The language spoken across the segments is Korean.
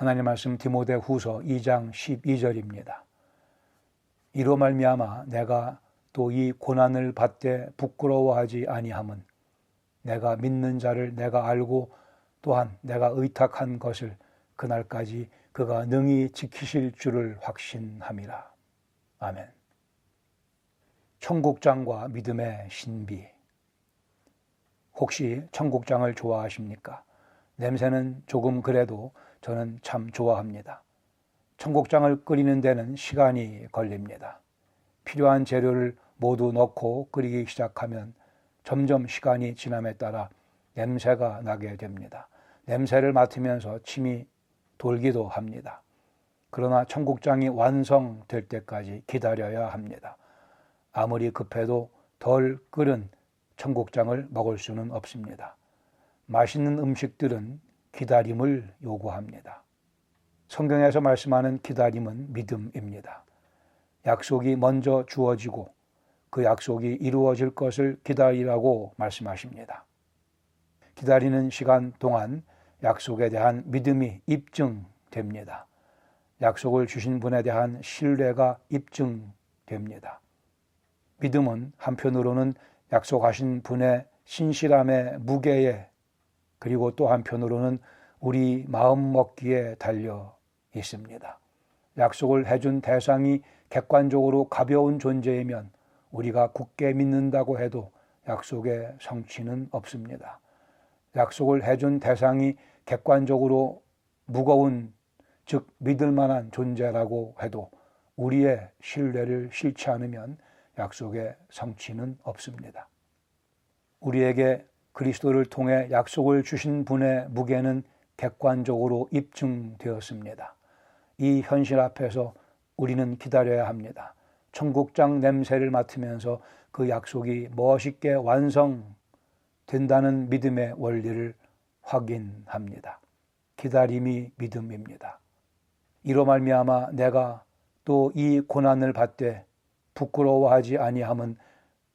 하나님 말씀 디모데 후서 2장 12절입니다. 이로 말미암아 내가 또 이 고난을 받되 부끄러워하지 아니함은 내가 믿는 자를 내가 알고 또한 내가 의탁한 것을 그날까지 그가 능히 지키실 줄을 확신함이라. 아멘. 청국장과 믿음의 신비. 혹시 청국장을 좋아하십니까? 냄새는 조금 그래도 저는 참 좋아합니다. 청국장을 끓이는 데는 시간이 걸립니다. 필요한 재료를 모두 넣고 끓이기 시작하면 점점 시간이 지남에 따라 냄새가 나게 됩니다. 냄새를 맡으면서 침이 돌기도 합니다. 그러나 청국장이 완성될 때까지 기다려야 합니다. 아무리 급해도 덜 끓은 청국장을 먹을 수는 없습니다. 맛있는 음식들은 기다림을 요구합니다. 성경에서 말씀하는 기다림은 믿음입니다. 약속이 먼저 주어지고 그 약속이 이루어질 것을 기다리라고 말씀하십니다. 기다리는 시간 동안 약속에 대한 믿음이 입증됩니다. 약속을 주신 분에 대한 신뢰가 입증됩니다. 믿음은 한편으로는 약속하신 분의 신실함의 무게에 그리고 또 한편으로는 우리 마음 먹기에 달려 있습니다. 약속을 해준 대상이 객관적으로 가벼운 존재이면 우리가 굳게 믿는다고 해도 약속의 성취는 없습니다. 약속을 해준 대상이 객관적으로 무거운 즉 믿을 만한 존재라고 해도 우리의 신뢰를 실지 않으면 약속의 성취는 없습니다. 우리에게 그리스도를 통해 약속을 주신 분의 무게는 객관적으로 입증되었습니다. 이 현실 앞에서 우리는 기다려야 합니다. 청국장 냄새를 맡으면서 그 약속이 멋있게 완성된다는 믿음의 원리를 확인합니다. 기다림이 믿음입니다. 이로 말미암아 내가 또 이 고난을 받되 부끄러워하지 아니함은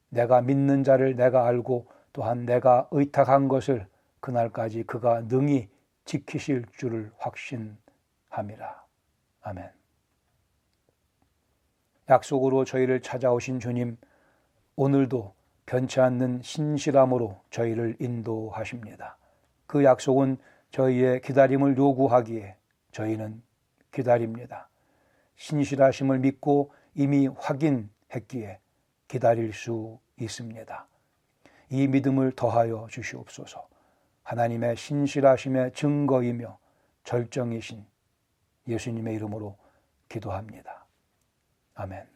내가 믿는 자를 내가 알고 또한 내가 의탁한 것을 그날까지 그가 능히 지키실 줄을 확신함이라. 아멘. 약속으로 저희를 찾아오신 주님, 오늘도 변치 않는 신실함으로 저희를 인도하십니다. 그 약속은 저희의 기다림을 요구하기에 저희는 기다립니다. 신실하심을 믿고 이미 확인했기에 기다릴 수 있습니다. 이 믿음을 더하여 주시옵소서. 하나님의 신실하심의 증거이며 절정이신 예수님의 이름으로 기도합니다. 아멘.